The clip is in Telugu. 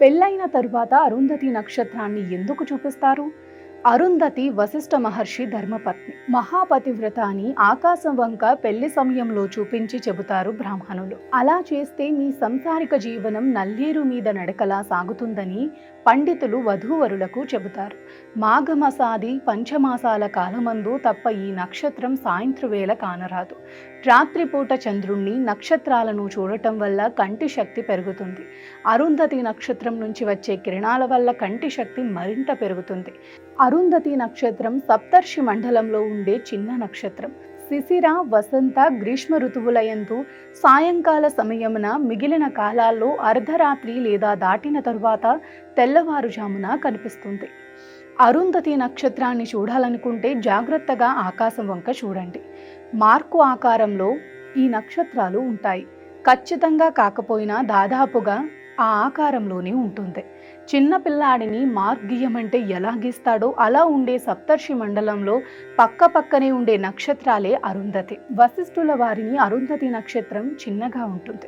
పెళ్ళైన తరువాత అరుంధతి నక్షత్రాన్ని ఎందుకు చూపిస్తారు? అరుంధతి వశిష్ఠ మహర్షి ధర్మపత్ని. మహాపతివ్రత అని ఆకాశం వంక పెళ్ళి సమయంలో చూపించి చెబుతారు బ్రాహ్మణులు. అలా చేస్తే మీ సంసారిక జీవనం నల్లేరు మీద నడకలా సాగుతుందని పండితులు వధూవరులకు చెబుతారు. మాఘమసాది పంచమాసాల కాలమందు తప్ప ఈ నక్షత్రం సాయంత్రం వేళ కానరాదు. రాత్రిపూట చంద్రుణ్ణి నక్షత్రాలను చూడటం వల్ల కంటి శక్తి పెరుగుతుంది. అరుంధతి నక్షత్రం నుంచి వచ్చే కిరణాల వల్ల కంటి శక్తి మరింత పెరుగుతుంది. అరుంధతి నక్షత్రం సప్తర్షి మండలంలో ఉండే చిన్న నక్షత్రం. శిశిర వసంత గ్రీష్మ ఋతువులయందు సాయంకాల సమయమున మిగిలిన కాలాల్లో అర్ధరాత్రి లేదా దాటిన తరువాత తెల్లవారుజామున కనిపిస్తుంది. అరుంధతి నక్షత్రాన్ని చూడాలనుకుంటే జాగ్రత్తగా ఆకాశం వంక చూడండి. మార్కు ఆకారంలో ఈ నక్షత్రాలు ఉంటాయి. ఖచ్చితంగా కాకపోయినా దాదాపుగా ఆ ఆకారంలోనే ఉంటుంది. చిన్న పిల్లాడిని మార్క్ గీయమంటే ఎలా గీస్తాడో అలా ఉండే సప్తర్షి మండలంలో పక్క పక్కనే ఉండే నక్షత్రాలే అరుంధతి. వశిష్ఠుల వారిని అరుంధతి నక్షత్రం చిన్నగా ఉంటుంది.